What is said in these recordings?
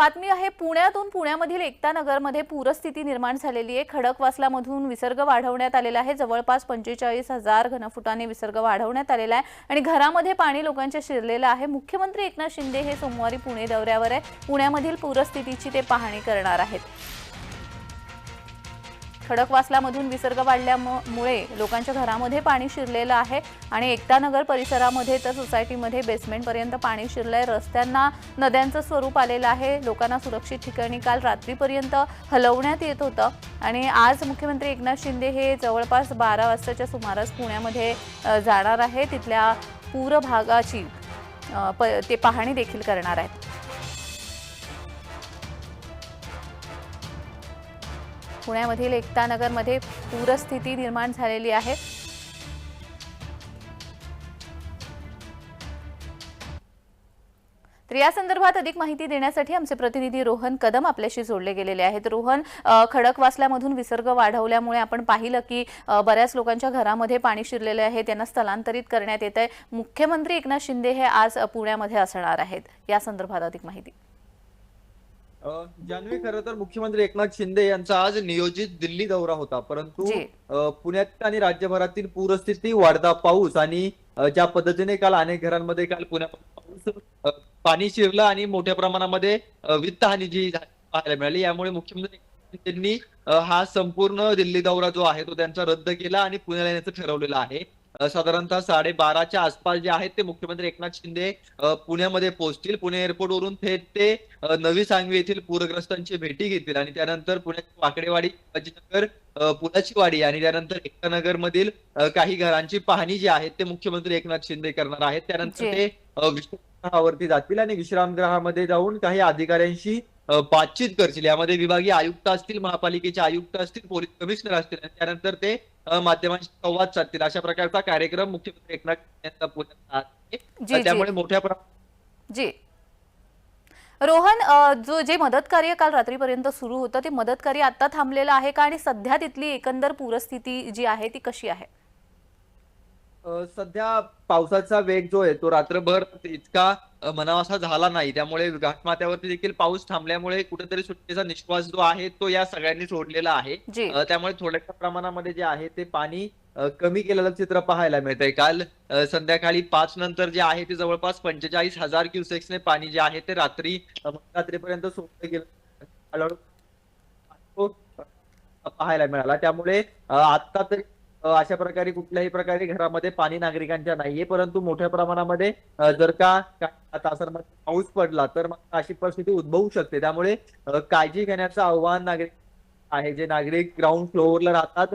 बातमी आहे पुण्यातून पुण्यामधील एकता नगरमध्ये पूरस्थिती निर्माण झालेली आहे. खडकवासलामधून विसर्ग वाढवण्यात आलेला आहे. जवळपास पंचेचाळीस हजार घनफुटाने विसर्ग वाढवण्यात आलेला आहे आणि घरामध्ये पाणी लोकांच्या शिरलेलं आहे. मुख्यमंत्री एकनाथ शिंदे हे सोमवारी पुणे दौऱ्यावर आहे पुण्यामधील पूरस्थितीची ते पाहणी करणार आहेत. खडकवासलामधून विसर्ग वाढल्यामुळे लोकांच्या घरामध्ये पाणी शिरलेलं आहे आणि एकतानगर परिसरामध्ये तर सोसायटीमध्ये बेसमेंटपर्यंत पाणी शिरलंय. रस्त्यांना नद्यांचं स्वरूप आलेलं आहे. लोकांना सुरक्षित ठिकाणी काल रात्रीपर्यंत हलवण्यात येत होतं. आणि आज मुख्यमंत्री एकनाथ शिंदे हे जवळपास बारा वाजताच्या सुमारास पुण्यामध्ये जाणार आहे तिथल्या पूर भागाची प ते पाहणी देखील करणार आहेत. पुण्यामधील एकतानगरमध्ये पूरस्थिती निर्माण झालेली आहे. तर या संदर्भात अधिक माहिती देण्यासाठी आमचे प्रतिनिधी रोहन कदम आपल्याशी जोडले गेलेले आहेत. रोहन खडकवासल्यामधून विसर्ग वाढवल्यामुळे आपण पाहिलं की बऱ्याच लोकांच्या घरामध्ये पाणी शिरलेले आहे त्यांना स्थलांतरित करण्यात येत आहे मुख्यमंत्री एकनाथ शिंदे हे आज पुण्यामध्ये असणार आहेत. या संदर्भात अधिक माहिती. जान्हवी खरं तर मुख्यमंत्री एकनाथ शिंदे यांचा आज नियोजित दिल्ली दौरा होता. परंतु पुण्यात आणि राज्यभरातील पूरस्थिती वाढता पाऊस आणि ज्या पद्धतीने काल अनेक घरांमध्ये काल पुण्यात पाऊस पाणी शिरलं आणि मोठ्या प्रमाणामध्ये वित्तहानी जी झाली पाहायला मिळाली. यामुळे मुख्यमंत्री अ, हा संपूर्ण दिल्ली दौरा जो आहे तो त्यांचा रद्द केला आणि पुण्याला येण्याचं ठरवलेलं आहे. साधारणतः साडेबाराच्या आसपास जे आहेत ते मुख्यमंत्री एकनाथ शिंदे पुण्यामध्ये पोहोचतील पुणे एअरपोर्ट वरून थेट ते नवी सांगवी येथील पूरग्रस्तांची भेटी घेतील आणि त्यानंतर पुण्याची वाकडेवाडी शिवाजीनगर पुलाची वाडी आणि त्यानंतर एकतानगर मधील काही घरांची पाहणी जी आहे ते मुख्यमंत्री एकनाथ शिंदे करणार आहेत त्यानंतर. ते विश्रामगृहावरती जातील आणि विश्रामगृहामध्ये जाऊन काही अधिकाऱ्यांशी बातचीत करतील यामध्ये विभागीय आयुक्त असतील महापालिकेचे आयुक्त असतील पोलीस कमिशनर असतील आणि त्यानंतर ते माध्यमांशी संवाद साधतील. अशा प्रकारचा कार्यक्रम मुख्यमंत्री एकनाथ यांचा. त्यामुळे मोठ्या प्रमाणात जी. रोहन जो जे मदत कार्य काल रात्रीपर्यंत सुरू होतं ते मदत कार्य आता थांबलेलं आहे का? आणि सध्या तिथली एकंदर पूरस्थिती जी आहे ती कशी आहे? सध्या पावसाचा वेग जो आहे तो रात्रभर इतका अ, म्हणावासा झाला नाही. त्यामुळे घाटमाथ्यावरती देखील पाऊस थांबल्यामुळे कुठेतरी सुट्टीचा निश्वास जो आहे तो या सगळ्यांनी सोडलेला आहे. त्यामुळे थोड्याशा प्रमाणामध्ये जे आहे ते पाणी कमी केलेलं चित्र पाहायला मिळतंय. काल अ, संध्याकाळी पाच नंतर जे आहे ते जवळपास पंचेचाळीस हजार क्युसेक्सने पाणी जे आहे ते रात्री रात्रीपर्यंत सोडलं गेलं. पाहायला मिळाला. त्यामुळे आता तरी अशा प्रकारे कुठल्याही प्रकारे घरामध्ये पाणी नागरिकांच्या नाहीये परंतु मोठ्या प्रमाणामध्ये जर का तासांमध्ये पाऊस पडला तर मग अशी परिस्थिती उद्भवू शकते. त्यामुळे काळजी घेण्याचं आव्हान नागरिक आहे. जे नागरिक ग्राउंड फ्लोअरला राहतात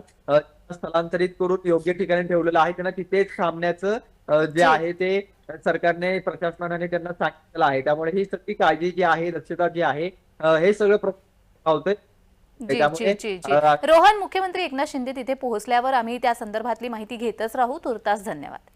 स्थलांतरित करून योग्य ठिकाणी ठेवलेलं आहे. त्यांना तिथेच थांबण्याचं जे जी. आहे ते सरकारने प्रशासनाने त्यांना सांगितलेलं आहे. त्यामुळे ही सगळी काळजी जी आहे दक्षता जी आहे हे सगळं पावतंय जी जी जी जी. रोहन मुख्यमंत्री एकनाथ शिंदे तिथे पोहोचल्यावर आम्ही त्या संदर्भातली माहिती घेतच राहू. तुर्तास धन्यवाद.